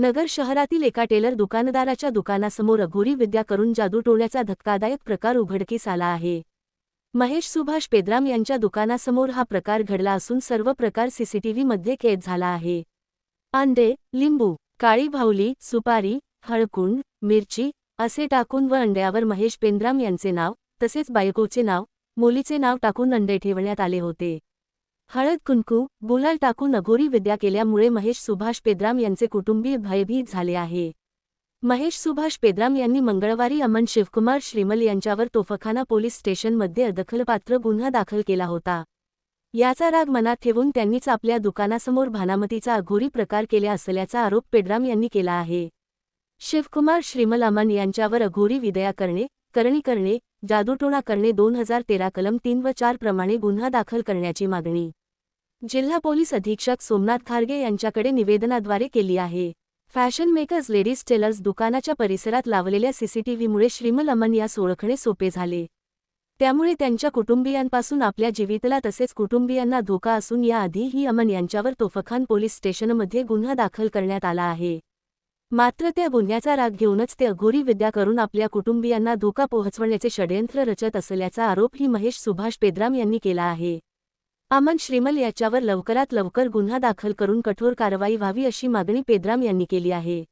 नगर शहरातील एका टेलर दुकानदाराच्या दुकानासमोर अघोरी विद्या करून जादू टोण्याचा धक्कादायक प्रकार उघडकीस आला आहे. महेश सुभाष पेद्राम यांच्या दुकानासमोर हा प्रकार घडला असून सर्व प्रकार सीसीटीव्हीमध्ये कैद झाला आहे. अंडे लिंबू काळी भावली सुपारी हळकुंड मिरची असे टाकून व अंड्यावर महेश पेंद्राम यांचे नाव तसेच बायकोचे नाव मुलीचे नाव टाकून अंडे ठेवण्यात आले होते. हळद कुंकू गुलाल टाकून अघोरी विद्या केल्यामुळे महेश सुभाष पेद्राम यांचे कुटुंबीय भयभीत झाले आहे. महेश सुभाष पेद्राम यांनी मंगळवारी अमन शिवकुमार श्रीमल यांच्यावर तोफखाना पोलीस स्टेशनमध्ये अदखलपात्र गुन्हा दाखल केला होता. याचा राग मनात ठेवून त्यांनीच आपल्या दुकानासमोर भानामतीचा अघोरी प्रकार केला असल्याचा आरोप पेड्राम यांनी केला आहे. शिवकुमार श्रीमल अमन यांच्यावर अघोरी विदया करणे करणी करणे जादूटोणा करणे दोन हजार तेरा कलम तीन व चार प्रमाणे गुन्हा दाखल करण्याची मागणी. जिल्हा पोलीस अधीक्षक सोमनाथ खारगे यांच्याकडे निवेदनाद्वारे केली आहे. फॅशन मेकर्स लेडीज टेलर्स दुकानाच्या परिसरात लावलेल्या सीसीटीव्हीमुळे श्रीमल अमन यास ओळखणे सोपे झाले. त्यामुळे त्यांच्या कुटुंबियांपासून आपल्या जीवितला तसेच कुटुंबियांना धोका असून याआधीही अमन यांच्यावर तोफखान पोलीस स्टेशनमध्ये गुन्हा दाखल करण्यात आला आहे. मात्र त्या गुन्ह्याचा राग घेऊनच ते अघोरी विद्या करून आपल्या कुटुंबियांना धोका पोहोचवण्याचे षडयंत्र रचत असल्याचा आरोपही महेश सुभाष पेद्राम यांनी केला आहे. अमन श्रीमल याच्यावर लवकरात लवकर गुन्हा दाखल करून कठोर कारवाई व्हावी अशी मागणी पेद्राम यांनी केली आहे.